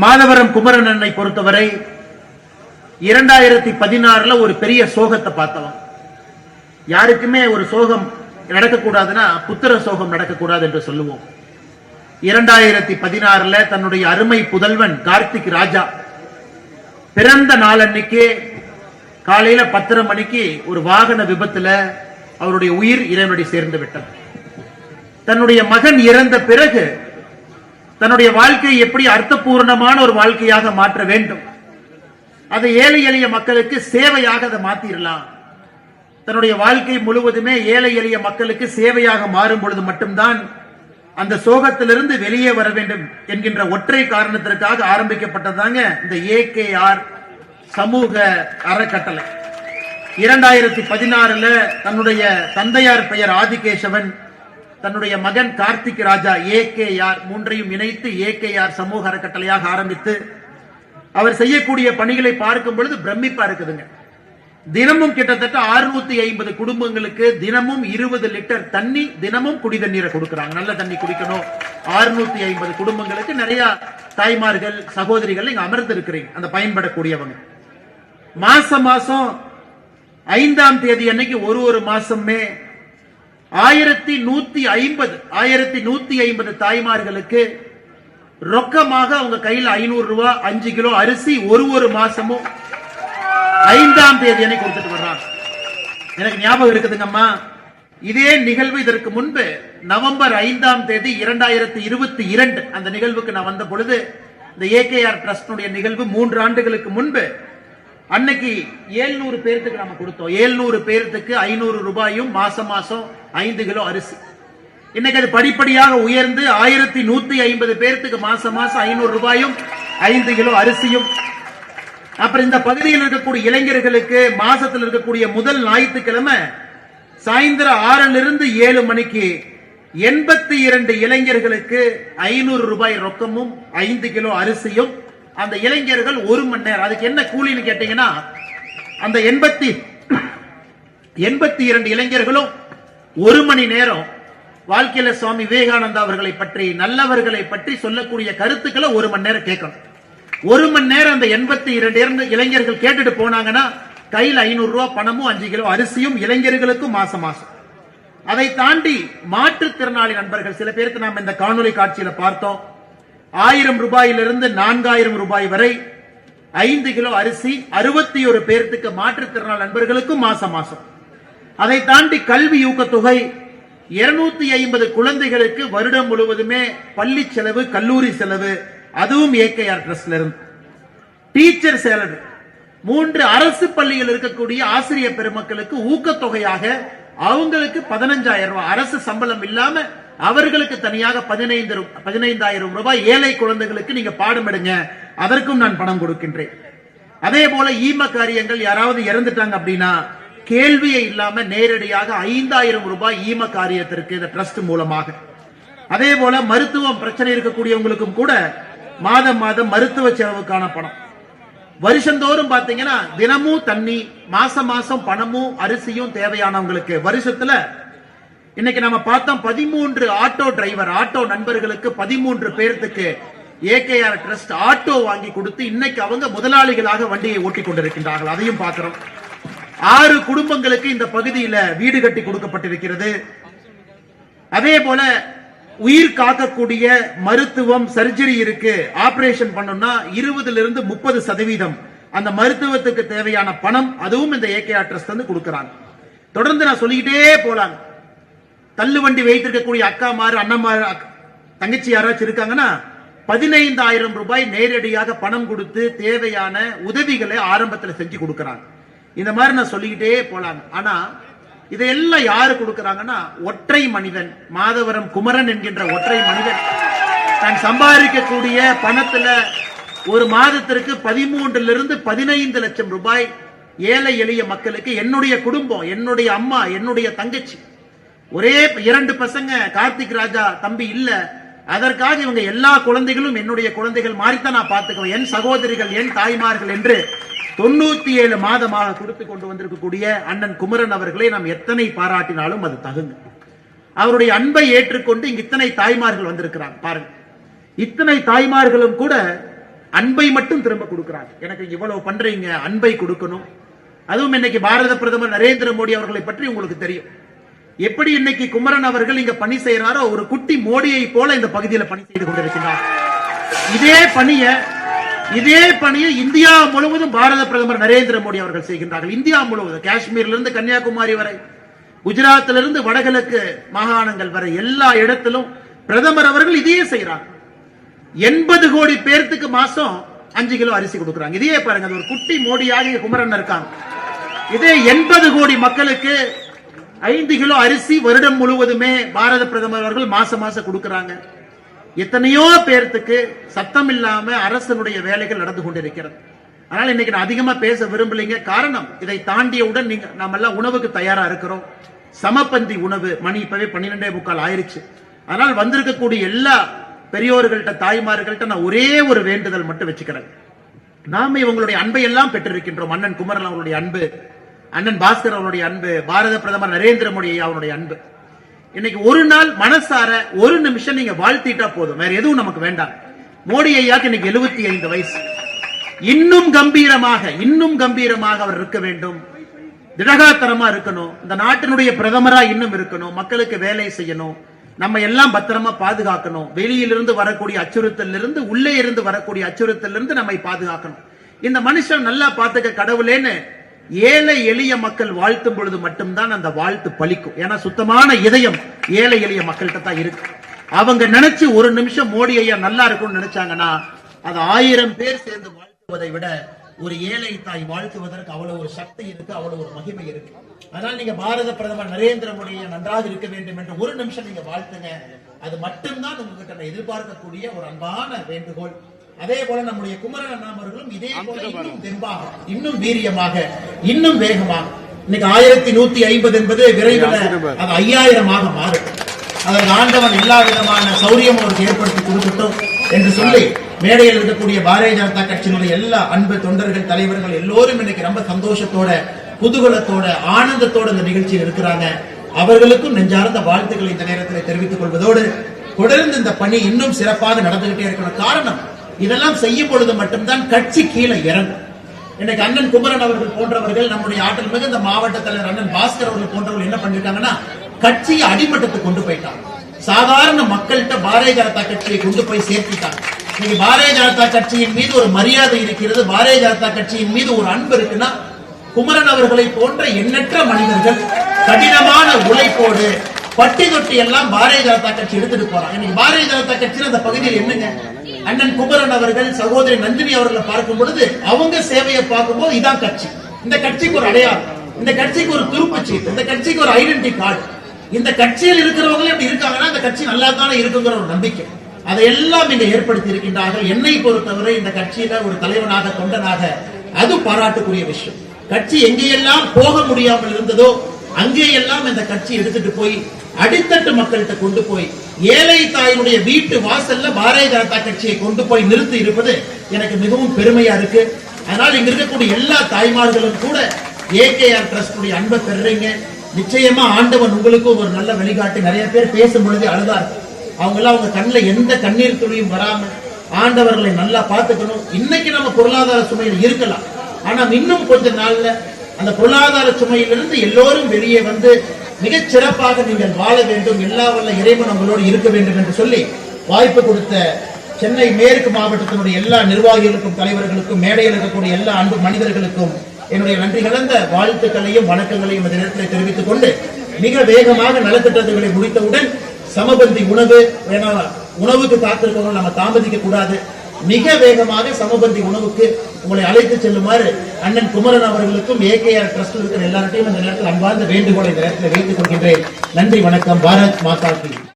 மாதவரம் குமரன் அன்னை பொறுத்தவரை இரண்டாயிரத்தி பதினாறுல ஒரு பெரிய சோகத்தை பார்த்தவன். யாருக்குமே ஒரு சோகம் நடக்கக்கூடாதுன்னா புத்திர சோகம் நடக்கக்கூடாது என்று சொல்லுவோம். இரண்டாயிரத்தி பதினாறுல தன்னுடைய அருமை புதல்வன் கார்த்திக் ராஜா பிறந்த நாள் அன்னைக்கு காலையில பத்தரை மணிக்கு ஒரு வாகன விபத்துல அவருடைய உயிர் இறைவனுடைய சேர்ந்து விட்டது. தன்னுடைய மகன் இறந்த பிறகு தன்னுடைய வாழ்க்கையை எப்படி அர்த்தபூர்ணமான ஒரு வாழ்க்கையாக மாற்ற வேண்டும்? அதை ஏழை எளிய மக்களுக்கு சேவையாக அதை மாத்திரலாம். தன்னுடைய வாழ்க்கை முழுவதுமே ஏழை எளிய மக்களுக்கு சேவையாக மாறும் பொழுது மட்டும்தான் அந்த சோகத்திலிருந்து வெளியே வர வேண்டும் என்கின்ற ஒற்றை காரணத்திற்காக ஆரம்பிக்கப்பட்டதாங்க இந்த ஏகேஆர் சமூக அறக்கட்டளை. இரண்டாயிரத்தி பதினாறுல தன்னுடைய தந்தையார் பெயர் ஆதிகேசவன் தன்னுடைய மகன் கார்த்திக் ராஜா ஏகேஆர் மூன்றையும் இணைத்து ஏகேஆர் சமூக அறக்கட்டளையாக ஆரம்பித்து அவர் செய்யக்கூடிய பணிகளை பார்க்கும் பொழுது பிரமிப்பா இருக்குதுங்க. தினமும் கிட்டத்தட்ட 650 ஐம்பது குடும்பங்களுக்கு தினமும் இருபது லிட்டர் தண்ணி தினமும் குடி தண்ணீரை கொடுக்கறாங்க. நல்ல தண்ணி குடிக்கணும். 650 ஐம்பது குடும்பங்களுக்கு நிறைய தாய்மார்கள் சகோதரிகள் இங்க அமர்ந்து இருக்கிறீங்க அந்த பயன்படக்கூடியவங்க. மாசம் மாசம் ஐந்தாம் தேதி அன்னைக்கு ஒரு ஒரு மாசமே ஆயிரத்தி நூத்தி ஐம்பது ஆயிரத்தி நூத்தி ஐம்பது தாய்மார்களுக்கு ரொக்கமாக அவங்க கையில் ஐநூறு ரூபாய் அஞ்சு கிலோ அரிசி ஒரு ஒரு மாசமும் ஐந்தாம் தேதி அன்னைக்கு கொடுத்துட்டு வர்றாங்க. எனக்கு ஞாபகம் இருக்குதுங்கம்மா. இதே நிகழ்வு இதற்கு முன்பு நவம்பர் ஐந்தாம் தேதி இரண்டாயிரத்தி இருபத்தி இரண்டு அந்த நிகழ்வுக்கு நான் வந்த பொழுது இந்த ஏகேஆர் ட்ரஸ்டினுடைய நிகழ்வு மூன்று ஆண்டுகளுக்கு முன்பு அன்னைக்கு ஏழ்நூறு பேர்த்துக்கு நம்ம கொடுத்தோம். ஏழ்நூறு பேர்த்துக்கு ஐநூறு ரூபாயும் மாசம் மாசம் ஐந்து கிலோ அரிசி. இன்னைக்கு அது படிப்படியாக உயர்ந்து ஆயிரத்தி நூத்தி ஐம்பது பேர்த்துக்கு மாசம் மாசம் ஐநூறு ரூபாயும் ஐந்து கிலோ அரிசியும். அப்புறம் இந்த பகுதியில் இருக்கக்கூடிய இளைஞர்களுக்கு மாசத்தில் இருக்கக்கூடிய முதல் ஞாயிற்றுக்கிழமை சாயந்தரம் ஆறுல இருந்து ஏழு மணிக்கு எண்பத்தி இரண்டு இளைஞர்களுக்கு ஐநூறு ரூபாய் ரொக்கமும் ஐந்து கிலோ அரிசியும் அந்த இளைஞர்கள் ஒரு மணி நேரம் அதுக்கு என்ன கூலின்னு கேட்டீங்கன்னா அந்த எண்பத்தி எண்பத்தி இரண்டு இளைஞர்களும் ஒரு மணி நேரம் வாழ்க்கையில சுவாமி விவேகானந்தா அவர்களை பற்றி நல்லவர்களை பற்றி சொல்லக்கூடிய கருத்துக்களை ஒரு மணி நேரம் கேட்கணும். ஒரு மணி நேரம் அந்த எண்பத்தி இரண்டு இளைஞர்கள் கேட்டுட்டு போனாங்கன்னா கையில் ஐநூறு ரூபா பணமும் அஞ்சு கிலோ அரிசியும் இளைஞர்களுக்கும் மாசம் மாசம். அதை தாண்டி மாற்றுத்திறனாளி நண்பர்கள் சில பேருக்கு நாம் இந்த காணொளி காட்சியில பார்த்தோம். ஆயிரம் ரூபாயிலிருந்து நான்காயிரம் ரூபாய் வரை ஐந்து கிலோ அரிசி அறுபத்தி ஒரு பேர்த்துக்கு மாற்றுத்திறனாளி நண்பர்களுக்கும் மாசம் மாசம். அதை தாண்டி கல்வி ஊக்கத்தொகை இருநூத்தி ஐம்பது குழந்தைகளுக்கு வருடம் முழுவதுமே பள்ளி செலவு கல்லூரி செலவு அதுவும் ஏகேஆர் ட்ரஸ்ட்ல இருந்து டீச்சர் சேலரி மூன்று அரசு பள்ளியில் இருக்கக்கூடிய ஆசிரியர் பெருமக்களுக்கு ஊக்கத்தொகையாக அவங்களுக்கு பதினஞ்சாயிரம் ரூபாய். அரசு சம்பளம் இல்லாம அவர்களுக்கு தனியாக பதினைந்து ரூ- பதினைந்தாயிரம் ரூபாய் ஏழை குழந்தைகளுக்கு நீங்க பாடம் எடுங்க. அதற்கும் நான் பணம் கொடுக்கின்றேன். அதே போல ஈம காரியங்கள் யாராவது இறந்துட்டாங்க அப்படின்னா கேள்வியை இல்லாம நேரடியாக ஐந்தாயிரம் ரூபாய் ஈம காரியத்திற்கு இந்த ட்ரஸ்ட் மூலமாக. அதே போல மருத்துவம் பிரச்சனை இருக்கக்கூடியவங்களுக்கும் கூட மாதம் மாதம் மருத்துவ செலவுக்கான பணம். வருஷந்தோறும் பாத்தீங்கன்னா தினமும் தண்ணி மாசம் மாசம் பணமும் அரிசியும் தேவையானவங்களுக்கு வருஷத்துல இன்னைக்கு நம்ம பார்த்தோம் பதிமூன்று ஆட்டோ டிரைவர் ஆட்டோ நண்பர்களுக்கு பதிமூன்று பேர்த்துக்கு ஏகேஆர் ட்ரஸ்ட் ஆட்டோ வாங்கி கொடுத்து இன்னைக்கு அவங்க முதலாளிகளாக வண்டியை ஓட்டிக் கொண்டிருக்கின்றார்கள். அதையும் பார்க்கிறோம். ஆறு குடும்பங்களுக்கு இந்த பகுதியில வீடு கட்டி கொடுக்கப்பட்டிருக்கிறது. அதே போல உயிர் காக்கக்கூடிய மருத்துவம் சர்ஜரி இருக்கு. ஆபரேஷன் பண்ணோம்னா இருபதுல இருந்து முப்பது சதவீதம். அந்த மருத்துவத்துக்கு தேவையான பணம் அதுவும் இந்த ஏகேஆர் ட்ரஸ்ட் வந்து கொடுக்கறாங்க. தொடர்ந்து நான் சொல்லிக்கிட்டே போலாங்க. தள்ளுவண்டி வைத்திருக்கக்கூடிய அக்கா மாறு அக்- தங்கச்சி யாராச்சும் இருக்காங்கன்னா பதினைந்தாயிரம் ரூபாய் நேரடியாக பணம் கொடுத்து தேவையான உதவிகளை ஆரம்பத்தில் செஞ்சு கொடுக்கறாங்க. இந்த மாதிரி நான் சொல்லிக்கிட்டே போலாங்க. ஆனா இதையெல்லாம் யாரு கொடுக்கறாங்கன்னா ஒற்றை மனிதன் மாதவரம் குமரன் என்கின்ற ஒற்றை மனிதன். தான் சம்பாதிக்கக்கூடிய பணத்துல ஒரு மாதத்திற்கு பதிமூன்றுல இருந்து பதினைந்து லட்சம் ரூபாய் ஏழை எளிய மக்களுக்கு என்னுடைய குடும்பம் என்னுடைய அம்மா என்னுடைய தங்கச்சி. ஒரே இரண்டு பசங்க கார்த்திக் ராஜா தம்பி இல்ல. அதற்காக இவங்க எல்லா குழந்தைகளும் என்னுடைய குழந்தைகள் மாறித்தான் நான் பார்த்துக்குவேன். என் சகோதரிகள் என் தாய்மார்கள் என்று தொண்ணூத்தி ஏழு மாதமாக கொடுத்து கொண்டு வந்திருக்கக்கூடிய அண்ணன் குமரன் அவர்களை நாம் எத்தனை பாராட்டினாலும் அது தகுங்க அவருடைய அன்பை ஏற்றுக்கொண்டு இங்க இத்தனை தாய்மார்கள் வந்திருக்கிறாங்க. பாருங்க. இத்தனை தாய்மார்களும் கூட அன்பை மட்டும் திரும்ப கொடுக்கிறாங்க. எனக்கு இவ்வளவு பண்றீங்க அன்பை கொடுக்கணும். அதுவும் இன்னைக்கு பாரத பிரதமர் நரேந்திர மோடி அவர்களை பற்றி உங்களுக்கு தெரியும். எப்படி இன்னைக்கு குமரன் அவர்கள் இங்க பணி செய்யறாரோ ஒரு குட்டி மோடியை போல இந்த பகுதியில் பணி செய்து கொண்டிருக்கிறார். இதே பணியை இதே பணியை இந்தியா முழுவதும் பாரத பிரதமர் நரேந்திர மோடி அவர்கள் செய்கின்றார்கள். இந்தியா முழுவதும் காஷ்மீர்ல இருந்து கன்னியாகுமரி வரை குஜராத்திலிருந்து வடகிழக்கு மாகாணங்கள் வரை எல்லா இடத்திலும் பிரதமர் அவர்கள் இதையே செய்யறாங்க எண்பது கோடி பேர்த்துக்கு மாசம் அஞ்சு கிலோ அரிசி கொடுக்குறாங்க. இதையே பாருங்க அது ஒரு குட்டி மோடியாக குமரன் இருக்காங்க இதே எண்பது கோடி மக்களுக்கு ஐந்து கிலோ அரிசி வருடம் முழுவதுமே பாரத பிரதமர் அவர்கள் மாசம் மாசம் கொடுக்கறாங்க. எத்தனையோ பேர்த்துக்கு சத்தம் இல்லாம அரசனுடைய வேலைகள் நடந்து கொண்டிருக்கிறது. அதனால இன்னைக்கு நான் அதிகமா பேச விரும்பலைங்க. காரணம் இதை தாண்டியவுடன் நீங்க நாம எல்லாம் உணவுக்கு தயாரா இருக்கிறோம். சமப்பந்தி உணவு மணி இப்பவே பன்னிரெண்டே முக்கால் ஆயிருச்சு. அதனால் வந்திருக்கக்கூடிய எல்லா பெரியோர்கள்ட்ட தாய்மார்கள்ட்ட நான் ஒரே ஒரு வேண்டுதல் மட்டும் வச்சுக்கிறேன். நாம இவங்களுடைய அன்பை எல்லாம் பெற்றிருக்கின்றோம். அண்ணன் குமரன் அவருடைய அன்பு அண்ணன் பாஸ்கர் அவருடைய அன்பு பாரத பிரதமர் நரேந்திர மோடி அவருடைய அன்பு. இன்னைக்கு ஒரு நாள் மனசார ஒரு நிமிஷம் நீங்க வாழ்த்திட்டா போதும். வேற எதுவும் நமக்கு வேண்டாம். மோடி ஐயாக்கு இன்னைக்கு எழுபத்தி ஐந்து வயசு. இன்னும் கம்பீரமாக இன்னும் கம்பீரமாக அவர் இருக்க வேண்டும். திடகாத்தரமா இருக்கணும். இந்த நாட்டினுடைய பிரதமரா இன்னும் இருக்கணும். மக்களுக்கு வேலை செய்யணும். நம்ம எல்லாம் பத்திரமா பாதுகாக்கணும். வெளியிலிருந்து வரக்கூடிய அச்சுறுத்தல் இருந்து உள்ளே இருந்து வரக்கூடிய அச்சுறுத்தல் இருந்து நம்மை பாதுகாக்கணும். இந்த மனுஷன் நல்லா பாத்துக்க கடவுளேன்னு ஏழை எளிய மக்கள் வாழ்த்தும் பொழுது மட்டும்தான் அந்த வாழ்த்து பலிக்கும். ஏன்னா சுத்தமான இதயம் ஏழை எளிய மக்கள்கிட்ட தான் இருக்கு. அவங்க நினைச்சு ஒரு நிமிஷம் மோடி ஐயா நல்லா இருக்கும்னு நினைச்சாங்கன்னா அது ஆயிரம் பேர் சேர்ந்து வாழ்த்துவதை விட ஒரு ஏழை தாய் வாழ்த்துவதற்கு அவ்வளவு ஒரு சக்தி இருக்கு அவ்வளவு ஒரு மகிமை இருக்கு. அதனால் நீங்க பாரத பிரதமர் நரேந்திர மோடியை நன்றாக இருக்க வேண்டும் என்று ஒரு நிமிஷம் நீங்க வாழ்த்துங்க. அது மட்டும்தான் உங்ககிட்ட நான் எதிர்பார்க்கக்கூடிய ஒரு அன்பான வேண்டுகோள். அதே போல நம்முடைய குமரன் அண்ணா அவர்களும் இதே போல இன்னும் தெம்பாக இன்னும் வீரியமாக இன்னும் வேகமாக. இன்னைக்கு ஆயிரத்தி நூத்தி ஐம்பது என்பது விரைவில் அது ஐயாயிரமாக மாறும். அதற்கு ஆண்டவன் எல்லா விதமான சௌரியம் அவருக்கு ஏற்படுத்தி கொடுக்கட்டும் என்று சொல்லி மேடையில் இருக்கக்கூடிய பாரதிய ஜனதா கட்சியினுடைய எல்லா அன்பு தொண்டர்கள் தலைவர்கள் எல்லோரும் இன்னைக்கு ரொம்ப சந்தோஷத்தோட குதூகலத்தோட ஆனந்தத்தோட இந்த நிகழ்ச்சியில் இருக்கிறாங்க. அவர்களுக்கும் நெஞ்சார்ந்த வாழ்த்துக்களை இந்த நேரத்தில் தெரிவித்துக் கொள்வதோடு தொடர்ந்து இந்த பணி இன்னும் சிறப்பாக நடந்துகிட்டே இருக்கணும். காரணம் இதெல்லாம் செய்யும் பொழுது மட்டும்தான் கட்சி கீழே இறங்கும். இன்னைக்கு அண்ணன் குமரன் அவர்கள் போன்றவர்கள் நம்முடைய ஆற்றல் மிகுந்த மாவட்ட தலைவர் அண்ணன் பாஸ்கர் அவர்கள் போன்றவர்கள் என்ன பண்ணிருக்காங்கன்னா கட்சியை அடிமட்டத்துக்கு கொண்டு போயிட்டாங்க. சாதாரண மக்கள்கிட்ட பாரதிய ஜனதா கட்சியை கொண்டு போய் சேர்த்துட்டாங்க. இன்னைக்கு பாரதிய ஜனதா கட்சியின் மீது ஒரு மரியாதை இருக்கிறது பாரதிய ஜனதா கட்சியின் மீது ஒரு அன்பு இருக்குன்னா குமரன் அவர்களை போன்ற எண்ணற்ற மனிதர்கள் கடினமான உழைப்போடு பட்டி தொட்டி எல்லாம் பாரதிய ஜனதா கட்சி எடுத்துட்டு போறாங்க. இன்னைக்கு பாரதிய ஜனதா கட்சியில் அந்த பகுதியில் என்னங்க? அண்ணன் குமரன் அவர்கள் சகோதரி நந்தினி அவர்களை பார்க்கும் பொழுது அவங்க சேவையை பார்க்கும்போது இதான் கட்சி. இந்த கட்சிக்கு ஒரு அடையாளம். இந்த கட்சிக்கு ஒரு துருப்புச் சீட்டு. இந்த கட்சிக்கு ஒரு ஐடென்டி கார்டு இந்த கட்சியில் இருக்கிறவங்களே அப்படி இருக்காங்கன்னா இந்த கட்சி நல்லா தானே இருக்குங்கிற ஒரு நம்பிக்கை. அதையெல்லாம் இங்க ஏற்படுத்தி இருக்கின்றார்கள் என்னை பொறுத்தவரை இந்த கட்சியில ஒரு தலைவனாக தொண்டனாக அது பாராட்டுக்குரிய விஷயம். கட்சி எங்கேயெல்லாம் போக முடியாமல் இருந்ததோ அங்கேயெல்லாம் இந்த கட்சி எடுத்துட்டு போய் அடித்தட்டு மக்கள்கிட்ட கொண்டு போய் ஏழை தாயினுடைய வீட்டு வாசல்ல பாரதிய ஜனதா கட்சியை கொண்டு போய் நிறுத்தி இருப்பது எனக்கு மிகவும் பெருமையா இருக்கு. அதனால் இங்க இருக்கக்கூடிய எல்லா தாய்மார்களும் கூட ஏகேஆர் ட்ரஸ்டுடைய அன்பை பெறுறீங்க. நிச்சயமா ஆண்டவன் உங்களுக்கும் ஒரு நல்ல வழிகாட்டி. நிறைய பேர் பேசும் பொழுது அழுதார் அவங்க எல்லாம் அவங்க கண்ணில் எந்த கண்ணீர் துளியும் வராம ஆண்டவர்களை நல்லா பார்த்துக்கணும். இன்னைக்கு நம்ம பொருளாதார சுமையில் இருக்கலாம். ஆனா இன்னும் கொஞ்ச நாள்ல அந்த பொருளாதார சுமையிலிருந்து எல்லோரும் வெளியே வந்து மிகச் சிறப்பாக நீங்கள் வாழ வேண்டும். எல்லா வல்ல இறைவன் உங்களோடு இருக்க வேண்டும் என்று சொல்லி வாய்ப்பு கொடுத்த சென்னை மேற்கு மாவட்டத்தினுடைய எல்லா நிர்வாகிகளுக்கும் தலைவர்களுக்கும் மேடையில் இருக்கக்கூடிய எல்லா அன்பு மனிதர்களுக்கும் என்னுடைய நன்றி கலந்த வாழ்த்துக்களையும் வணக்கங்களையும் இந்த நேரத்தில் தெரிவித்துக் கொண்டு மிக வேகமாக நலத்திட்டங்களை முடித்தவுடன் சமபந்தி உணவு ஏன்னா உணவுக்கு காத்திருக்கவங்க நம்ம தாமதிக்க கூடாது. மிக வேகமாக சமபந்தி உணவுக்கு உங்களை அழைத்து செல்லுமாறு அண்ணன் குமரன் அவர்களுக்கும் ஏகேஆர் ட்ரஸ்ட் இருக்கிற எல்லார்ட்டையும் இந்த நேரத்தில் அன்பார்ந்த வேண்டுகோளை இந்த நேரத்தில் வைத்துக் கொள்கின்றேன். நன்றி வணக்கம். பாரத் மாதா